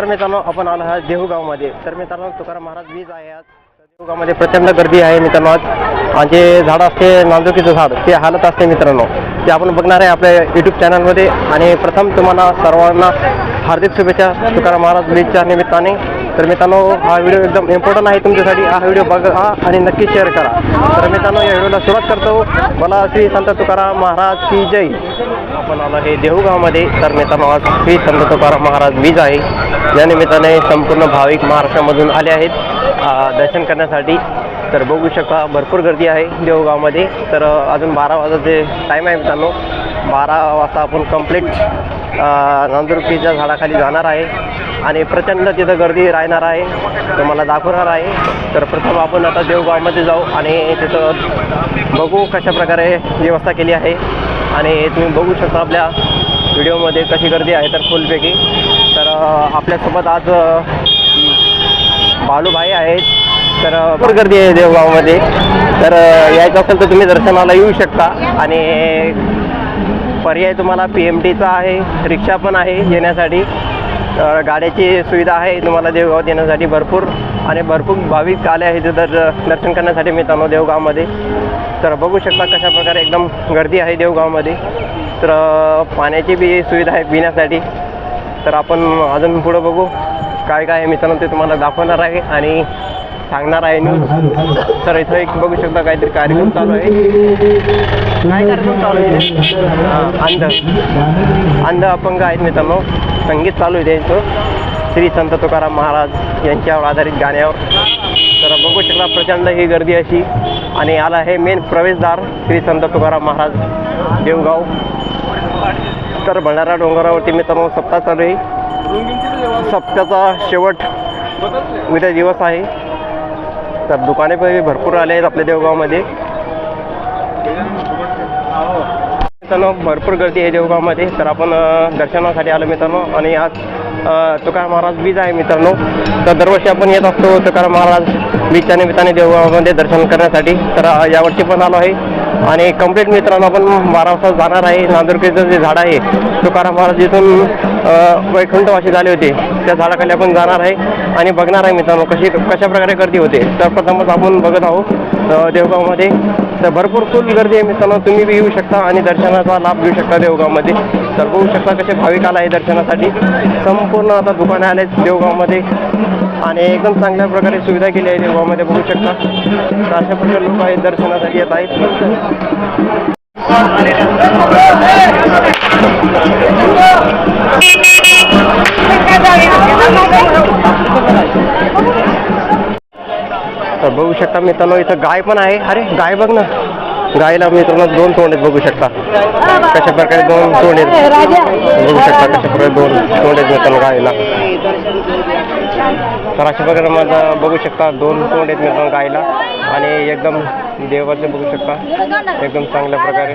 नमस्कार मित्रांनो आपण आलो आहात देहूगावमध्ये. तर मित्रांनो तुकाराम महाराज वीज आहे आज. देहूगावमध्ये प्रचंड गर्दी आहे मित्रांनो आज. आणि जे झाड असते नांदुकीचं झाड ते हालत असते मित्रांनो. ते आपण बघणार आहे आपल्या यूट्यूब चॅनलमध्ये आणि प्रथम तुम्हाला सर्वांना हार्दिक शुभेच्छा तुकाराम महाराज वीजच्या निमित्ताने. तर मित्रांनो हा व्हिडिओ एकदम इम्पॉर्टंट आहे तुमच्यासाठी. हा व्हिडिओ बघा आणि नक्की शेअर करा. तर मित्रांनो या व्हिडिओला सुरुवात करतो. मला श्री संत तुकाराम महाराज की जय. आपण आलो हे देहूगावमध्ये तर मित्रांनो आज श्री संत तुकाराम महाराज वीज आहे. या निमित्ताने संपूर्ण भाविक महाराष्ट्रामधून आले आहेत. दर्शन करण्यासाठी. तर बघू शकता भरपूर गर्दी आहे देहूगावमध्ये तर अजून बारा वाजाचे टाईम आहे मित्रांनो. बारा वाजता आपण कंप्लीट नांदुरकीच्या झाडाखाली जाणार आहे आणि प्रचंड तिथं गर्दी राहणार आहे. तुम्हाला दाखवणार आहे. तर प्रथम आपण आता देवगावमध्ये जाऊ आणि तिथं बघू कशा प्रकारे व्यवस्था केली आहे. आणि तुम्ही बघू शकता आपल्या व्हिडिओमध्ये कशी गर्दी आहे तर फुलपैकी तर आपल्यासोबत आज बालूभाई आहेत. तर भरपूर गर्दी आहे देवगावमध्ये. तर यायचं असेल तर तुम्ही दर्शनाला येऊ शकता. आणि पर्याय तुम्हाला पी एम टीचा आहे रिक्षा पण आहे येण्यासाठी. गाड्याची सुविधा आहे तुम्हाला देवगावात येण्यासाठी भरपूर. आणि भरपूर भाविक आले आहेत तर दर्शन करण्यासाठी मित्रांनो देवगावमध्ये. तर बघू शकता कशा प्रकारे एकदम गर्दी आहे देवगावमध्ये. तर पाण्याची बी सुविधा आहे पिण्यासाठी. तर आपण अजून पुढं बघू काय काय आहे मित्रांनो ते तुम्हाला दाखवणार आहे. आणि सांगणार आहे न्यूज तर इथं एक बघू शकता काहीतरी कार्यक्रम चालू आहे. काय कार्यक्रम चालू आहे? अंध. अंध अपंग आहेत मित्रांनो. संगीत चालू आहे त्यांचं. श्री संत तुकाराम महाराज यांच्यावर आधारित गाण्यावर. तर बघू शकता प्रचंड ही गर्दी अशी. आणि आला आहे मेन प्रवेशद्वार श्री संत तुकाराम महाराज देवगाव. तर भंडारा डोंगरावरती मित्रांनो सप्ताह चालू आहे. सप्त्याचा शेवट उद्या दिवस आहे. तर दुकाने पण भरपूर आले आहेत आपल्या देवगावमध्ये. मित्रांनो भरपूर गर्दी आहे देवगावमध्ये. तर आपण दर्शनासाठी आलो मित्रांनो. आणि आज तुकाराम महाराज बीज आहे मित्रांनो. तर दरवर्षी आपण येत असतो तुकाराम महाराज बीजच्या निमित्ताने देवगावामध्ये दर्शन करण्यासाठी. तर यावर्षी पण आलो आहे. आणि कंप्लीट मित्रांनो आपण बारा वाजता जाणार आहे. नांदुरकीचं जे झाड आहे. तुकाराम महाराज इथून वैकुंठवाशी झाले होते. त्या झाडाखाली आपण जाणार आहे. आणि बघणार आहे मित्रांनो कशी कशा प्रकारे गर्दी होते. तर प्रथमच आपण बघत आहोत देवगावमध्ये. तर भरपूर फुल गर्दी आहे मित्रांनो. तुम्ही बी येऊ शकता आणि दर्शनाचा लाभ घेऊ शकता देवगावमध्ये. तर बघू शकता कसे भाविक आला आहे दर्शनासाठी. संपूर्ण आता दुकाने आले आहेत देवगावमध्ये. आणि एकदम चांगल्या प्रकारे सुविधा केली आहे देवगावमध्ये बघू शकता. तर अशा प्रकारे लोक आहेत दर्शनासाठी येत आहेत. तर बघू शकता मित्रांनो इथं गाय पण आहे. अरे गाय बघ ना. गायला मित्रांनो दोन तोंड आहेत बघू शकता. कशा प्रकारे दोन तोंड आहेत. बघू शकता कशा प्रकारे दोन तोंड आहेत मित्रांनो गायला. तर अशा प्रकारे मला बघू शकता दोन तोंड आहेत मित्रांनो गायला. आणि एकदम देवाचं बघू शकता. एकदम चांगल्या प्रकारे.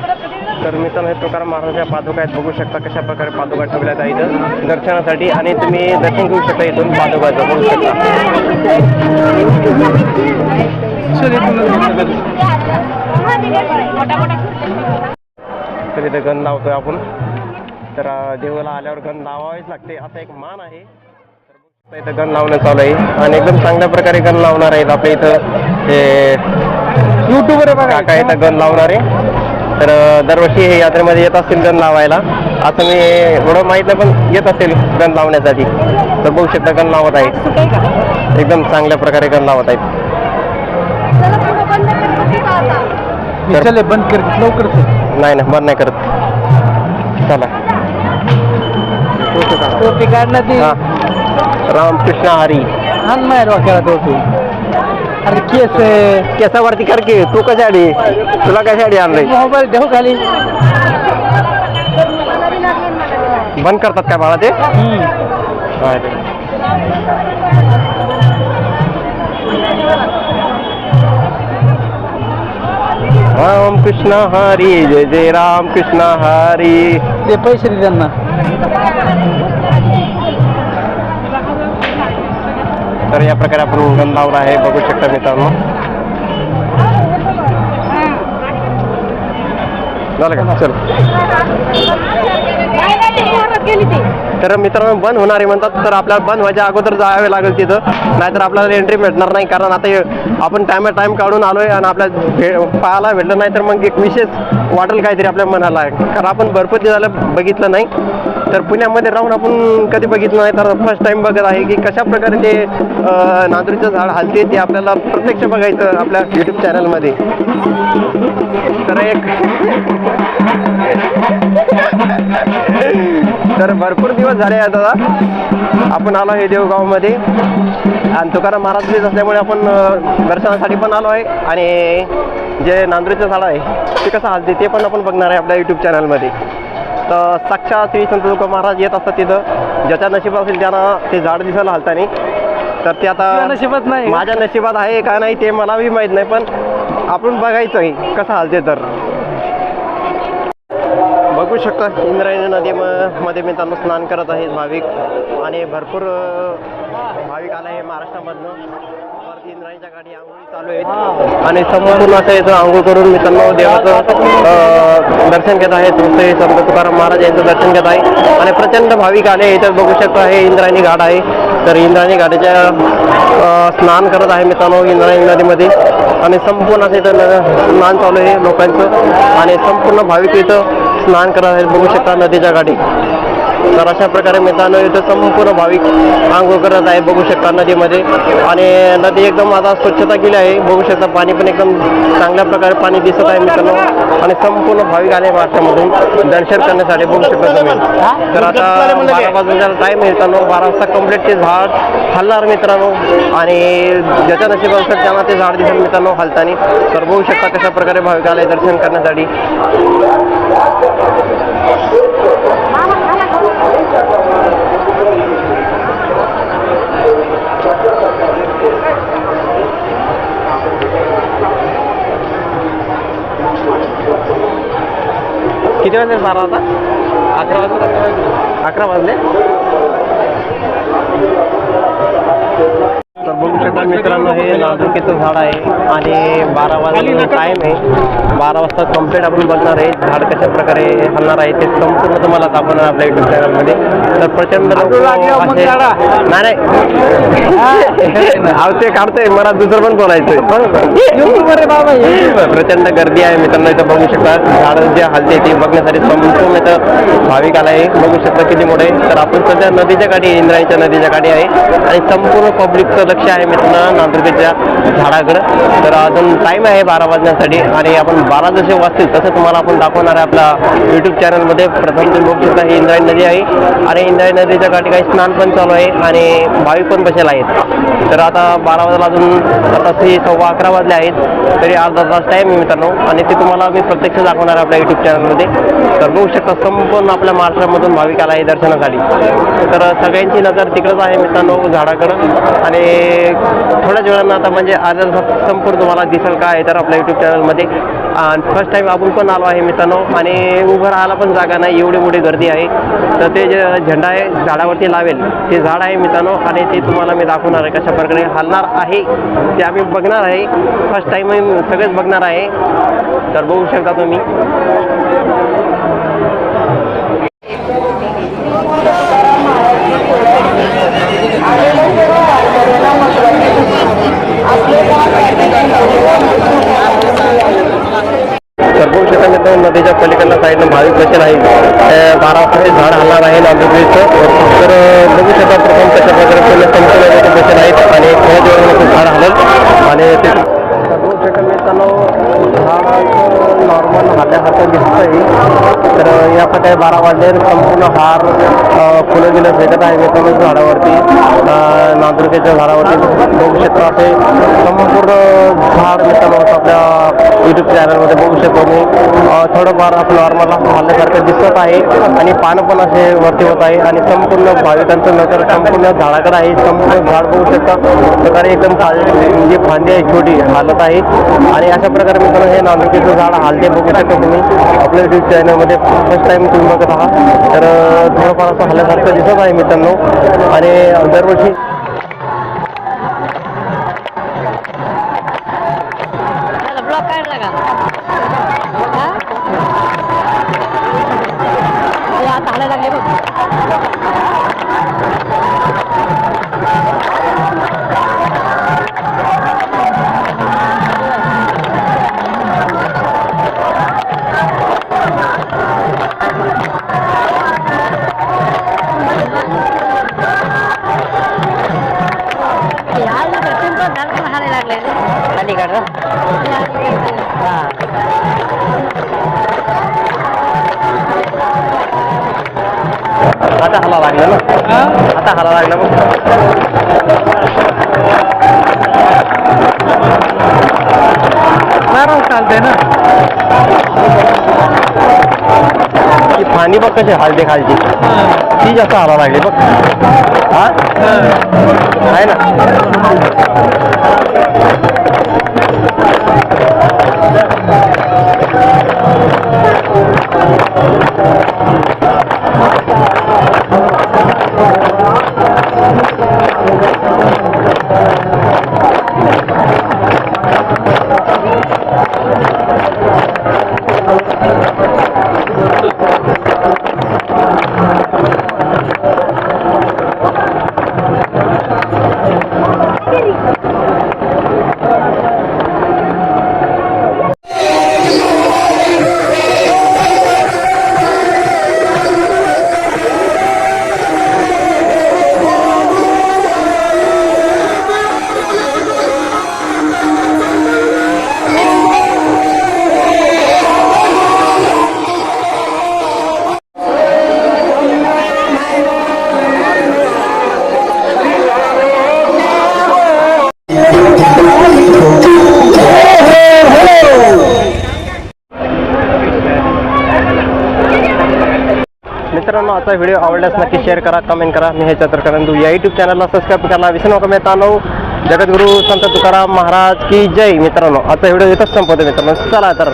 तर मित्रांनो हे तुकारा महाराजाच्या पादुका आहेत. बघू शकता कशा प्रकारे पादुका ठेवल्या आहेत इथं दर्शनासाठी. आणि तुम्ही दर्शन घेऊ शकता इथून पादुकाचं. बघू शकता. तर इथं गण लावतोय आपण. तर देवाला आल्यावर गण लावावेच लागते. असा एक मान आहे. इथं गण लावणं चालू आहे. आणि एकदम चांगल्या प्रकारे गण लावणार आहेत आपल्या इथं हे युट्यूबर काका इथं गण लावणारे तर अं, दरवर्षी हे यात्रेमध्ये येत असतील गण लावायला. असं मी एवढं माहीत नाही पण येत असेल गण लावण्यासाठी. तर बघू शकता गण लावत आहेत. एकदम चांगल्या प्रकारे गण लावत आहेत. तर- चले बंद कर लवकर नाही ना बंद नाही करत. चला. टोपी ती. हा. रामकृष्ण हरी. आण माय डोक्याला टोपी अरे केस केसावरती कर की तू कशासाठी? तुला कशासाठी आणलंय? मोबाईल ठेव खाली. बंद करतात काय बाळा ते? राम कृष्ण हरी जय जय राम कृष्ण हरी. ते पैसे दे त्यांना. तर या प्रकारे आपण गण लावला आहे बघू शकता मित्रांनो. झालं का? चल. तर मित्रांनो बंद होणार आहे म्हणतात तर आपल्याला बंद व्हायच्या अगोदर जावे लागेल तिथं. नाहीतर आपल्याला एंट्री भेटणार नाही कारण आता आपण टायमा टाईम काढून आलोय आणि आपल्या भे पाहायला भेटलं नाही तर मग एक विशेष वाटेल काहीतरी आपल्या मनाला. कारण आपण भरपूर दिवसाला बघितलं नाही. तर पुण्यामध्ये राहून आपण कधी बघितलं नाही. तर फर्स्ट टाइम बघत आहे की कशा प्रकारे ते अं, नांदुरीचं झाड हलते ते आपल्याला प्रत्यक्ष बघायचं आपल्या युट्यूब चॅनलमध्ये तर एक तर भरपूर दिवस झाले आहे दादा. आपण आलो आहे देवगावमध्ये. आणि तुकाराम महाराज असल्यामुळे आपण दर्शनासाठी पण आलो आहे. आणि जे नांदुरीचं झाड आहे ते कसं हलते ते पण आपण बघणार आहे आपल्या यूट्यूब चॅनलमध्ये तर साक्षात श्री संत महाराज येत असतात तिथं. ज्याच्या नशिबात असेल त्यांना ते झाड दिसायला हलतानी. तर ते आता नशिबात नाही माझ्या नशिबात आहे का नाही ते मला बी माहीत नाही पण आपण बघायचं आहे कसं हालते तर. बघू शकता इंद्रायणी नदीमध्ये मित्रांनो स्नान करत आहेत भाविक. आणि भरपूर भाविक आला आहे महाराष्ट्रामधनं. वरती इंद्रायणीच्या गाडी आंघोळी चालू आहेत. आणि समोरून असं याचं आंघोळ करून मित्रांनो देवाचं दर्शन घेत आहेत तुमचे संत तुकाराम महाराज यांचं दर्शन घेत आहे. आणि प्रचंड भाविक आले इथं बघू शकता हे इंद्रायणी घाट आहे. तर इंद्रायणी घाटाच्या स्नान करत आहे मित्रांनो इंद्रायणी नदीमध्ये. आणि संपूर्ण असं इथं न- स्नान चालू आहे लोकांचं. आणि संपूर्ण भाविक इथं स्नान करायला बघू शकता नदीच्या गाडी तर अशा प्रकारे मित्रांनो इथं संपूर्ण भाविक आंघोळ करत आहे. बघू शकता नदीमध्ये. आणि नदी एकदम आता स्वच्छता केली आहे. बघू शकता पाणी पण एकदम चांगल्या प्रकारे पाणी दिसत आहे मित्रांनो. आणि संपूर्ण भाविक आले महाराष्ट्रामधून दर्शन करण्यासाठी. बघू शकता तुम्ही. तर आता बारा वाजून टाईम मित्रांनो. बारा वाजता कंप्लीट ते झाड हलणार मित्रांनो. आणि ज्याच्या नशीब असतात त्यांना ते झाड दिसेल मित्रांनो हलतानी. तर बघू शकता कशा प्रकारे भाविक आले दर्शन करण्यासाठी. किती वाजले बारा आता? अकरा वाजले अकरा वाजले. तर बघू शकता मित्रांनो हे नाजुकीचं झाड आहे आणि बारा वाजता टाईम आहे. बारा वाजता कंप्लीट आपण बघणार आहे झाड कशा प्रकारे हलणार आहे ते संपूर्ण तुम्हाला दाखवणार आपल्या युट्यूब चॅनलमध्ये तर प्रचंड लोक असे नाही नाही. अहो ते काढतोय. मला दुसरं पण बोलायचंय. प्रचंड गर्दी आहे मित्रांनो इथं बघू शकता. झाड जे हलते ते बघण्यासाठी संपूर्ण इथं भाविक आला आहे बघू शकता किती मोठे तर आपण सध्या नदीच्या आहे, इंद्रायणीच्या नदीच्या गाडी आहे. आणि संपूर्ण पब्लिकचं लक्ष आहे मित्रांनो नांदुर्गेच्या झाडाकडं. तर अजून टाईम आहे बारा वाजण्यासाठी आणि आपण बारा जसे वाजतील तसं तुम्हाला आपण दाखवणार आहे आपला युट्यूब चॅनलमध्ये प्रथम तुम्ही बघू शकता ही इंद्रायणी नदी आहे. आणि इंद्रायणी नदीच्या काठी काही स्नान पण चालू आहे आणि भाविक पण बसेल आहेत. तर आता बारा वाजला अजून आता ते सव्वा अकरा वाजले आहेत तरी अर्धा तास टाईम आहे मित्रांनो. आणि ते तुम्हाला मी प्रत्यक्ष दाखवणार आहे आपल्या युट्यूब चॅनलमध्ये तर बघू शकता संपूर्ण आपल्या महाराष्ट्रामधून भाविक आला आहे दर्शनासाठी. तर सगळ्यांची नजर तिकडंच आहे मित्रांनो झाडाकडं. आणि थोड्याच वेळानं आता म्हणजे अर्ध्या संपूर्ण तुम्हाला दिसेल काय तर आपल्या युट्यूब चॅनलमध्ये आणि फर्स्ट टाईम आपण पण आलो आहे मित्रांनो. आणि उभं राहायला पण जागा नाही एवढी मोठी गर्दी आहे. तर ते जे झेंडा आहे झाडावरती लावेल. ते झाड आहे मित्रांनो आणि ते तुम्हाला मी दाखवणार आहे कशा प्रकारे हलणार आहे. ते आम्ही बघणार आहे. फर्स्ट टाईम सगळेच बघणार आहे. तर बघू शकता तुम्ही तर बघू शकता मित्रांनो नदीच्या पलीकडल्या साईडनं नाही बसेल आहे त्या बारा वाजता ते झाड हलणार आहे नांदुर्गीचं तर बघू शकता प्रथम कशा प्रकारे पूर्ण संपूर्ण लोक बसेल आहेत आणि थोड्या दिवसामध्ये झाड हलल आणि ते दोन बघू शकता नॉर्मल झाडाचं हातात हात्यासारखं आहे तर या प्रकारे बारा वाजले संपूर्ण हार फुलं गेलं भेटत आहे मित्रांनो झाडावरती. अं, झाडावरती बघू शकतो असे संपूर्ण झाड मित्रांनो असं आपल्या युट्यूब चॅनलमध्ये बघू शकतो मी. थोडंफार आपलं नॉर्मल हल्ल्यासारखं दिसत आहे आणि पानं पण असे वरती होत आहे आणि संपूर्ण भाविकांचं नजर संपूर्ण झाडाकडे आहे. संपूर्ण झाड बघू शकता. प्रकारे एकदम म्हणजे फांदी आहे छोटी हालत आहे आणि अशा प्रकारे मित्रांनो हे नांदुकीचं झाड हालते बघू शकता तुम्ही. आपल्या युट्यूब चॅनलमध्ये फर्स्ट टाइम तुम्ही बघत आहात. तर थोडंफार असं हल्ल्यासारखं दिसत आहे मित्रांनो. आणि दरवर्षी आता हाला लागला ना? आता हाला लागला बघ. नारळ चालतंय ना? ती फाणी बघ कशी हालते खालची. ती जास्त हाला लागली बघ. हा. आहे ना? आजचा व्हिडिओ आवडल्यास नक्की शेअर करा कमेंट करा. मी हे चत्रकरंदू या यूट्यूब चॅनलला सबस्क्राईब करायला विसरू नका मित्रांनो. जगद्गुरू संत तुकाराम महाराज की जय. मित्रांनो आजचा व्हिडिओ इथंच संपवतो मित्रांनो. चला तर.